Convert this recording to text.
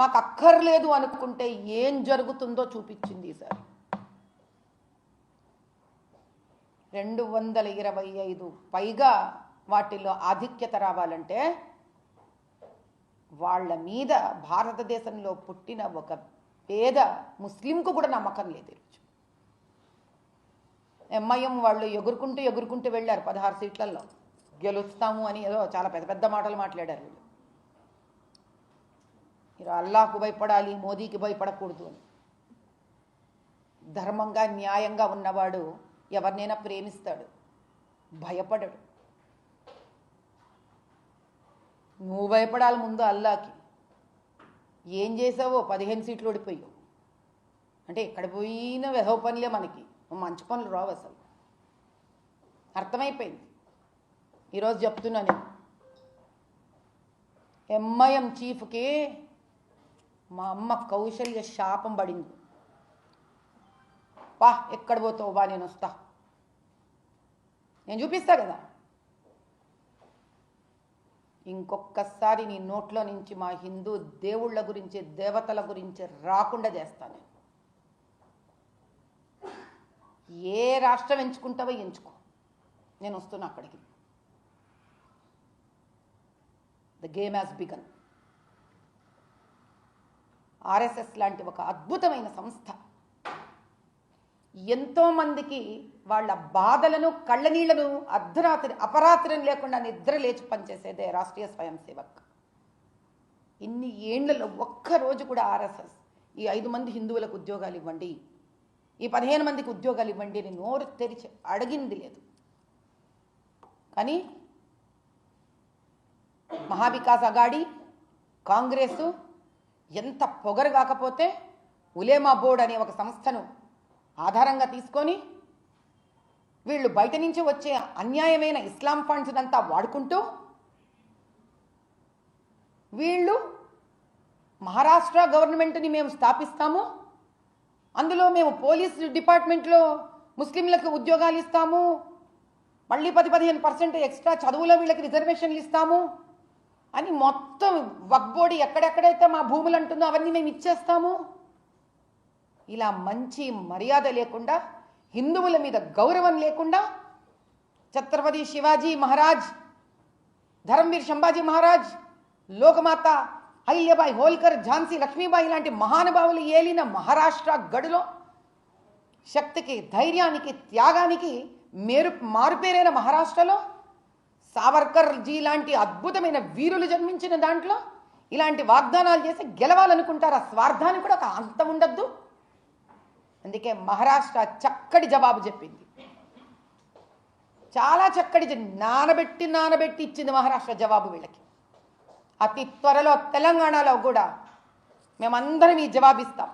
మాకు అక్కర్లేదు అనుకుంటే ఏం జరుగుతుందో చూపించింది సార్. రెండు వందల ఇరవై ఐదు పైగా వాటిల్లో ఆధిక్యత రావాలంటే వాళ్ళ మీద భారతదేశంలో పుట్టిన ఒక పేద ముస్లింకు కూడా నమ్మకం లేదు ఈరోజు ఎంఐఎం వాళ్ళు ఎగురుకుంటూ ఎగురుకుంటూ వెళ్ళారు పదహారు సీట్లలో గెలుస్తాము అని ఏదో చాలా పెద్ద పెద్ద మాటలు మాట్లాడారు వీళ్ళు. మీరు అల్లాహకు భయపడాలి మోదీకి భయపడకూడదు అని. ధర్మంగా న్యాయంగా ఉన్నవాడు ఎవరినైనా ప్రేమిస్తాడు భయపడడు. నువ్వు భయపడాలి ముందు అల్లాకి. ఏం చేసావో పదిహేను సీట్లు ఓడిపోయావు. అంటే ఎక్కడ పోయిన వెధవ పనులే మనకి మంచి పనులు రావు అసలు. అర్థమైపోయింది. ఈరోజు చెప్తున్నా నేను. ఎంఐఎం చీఫ్కి మా అమ్మ కౌశల్య శాపం పడింది. వా ఎక్కడ పోతావు? బా నేను వస్తా. నేను చూపిస్తా కదా. ఇంకొక్కసారి నీ నోట్లో నుంచి మా హిందూ దేవుళ్ళ గురించి దేవతల గురించి రాకుండా చేస్తాను ఏ రాష్ట్రం ఎంచుకుంటావో ఎంచుకో. నేను వస్తున్నా అక్కడికి. The game has begun RSS లాంటి ఒక అద్భుతమైన సంస్థ. ఎంతో మందికి వాళ్ళ బాధలను కళ్ళనీళ్ళను అర్ధరాత్రి అపరాత్రం లేకుండా నిద్ర లేచి పనిచేసేదే రాష్ట్రీయ స్వయం సేవక్ ఇన్ని ఏండ్లలో ఒక్క రోజు కూడా ఆర్ఎస్ఎస్ ఈ ఐదు మంది హిందువులకు ఉద్యోగాలు ఇవ్వండి. ఈ పదిహేను మందికి ఉద్యోగాలు ఇవ్వండి అని నోరు తెరిచి అడిగింది లేదు. కానీ మహావికాస్ అగాడి కాంగ్రెసు ఎంత పొగరు కాకపోతే ఉలేమా బోర్డ్ అనే ఒక సంస్థను ఆధారంగా తీసుకొని వీళ్ళు బయట నుంచి వచ్చే అన్యాయమైన ఇస్లాం ఫండ్స్ అంతా వాడుకుంటూ వీళ్ళు మహారాష్ట్ర గవర్నమెంట్ని మేము స్థాపిస్తాము. అందులో మేము పోలీస్ డిపార్ట్మెంట్లో ముస్లింలకు ఉద్యోగాలు ఇస్తాము. మళ్ళీ పది పదిహేను పర్సెంట్ ఎక్స్ట్రా చదువులో వీళ్ళకి రిజర్వేషన్లు ఇస్తాము. అని మొత్తం వక్బోడి ఎక్కడెక్కడైతే మా భూములు అంటుందో అవన్నీ మేము ఇచ్చేస్తాము. ఇలా మంచి మర్యాద లేకుండా హిందువుల మీద గౌరవం లేకుండా ఛత్రపతి శివాజీ మహారాజ్ ధర్మవీర్ సంభాజీ మహారాజ్ లోకమాత అయ్యబాయి హోల్కర్ ఝాన్సీ లక్ష్మీబాయి లాంటి మహానుభావులు ఏలిన మహారాష్ట్ర గడులో శక్తికి ధైర్యానికి త్యాగానికి మేరు మారుపేరైన మహారాష్ట్రలో సావర్కర్ జీ లాంటి అద్భుతమైన వీరులు జన్మించిన దాంట్లో ఇలాంటి వాగ్దానాలు చేసి గెలవాలనుకుంటారు? ఆ స్వార్థానికి కూడా ఒక అంతం ఉండద్దు. అందుకే మహారాష్ట్ర చక్కటి జవాబు చెప్పింది. చాలా చక్కటి నానబెట్టి నానబెట్టి ఇచ్చింది మహారాష్ట్ర జవాబు వీళ్ళకి. అతి త్వరలో తెలంగాణలో కూడా మేమందరం ఈ జవాబిస్తాం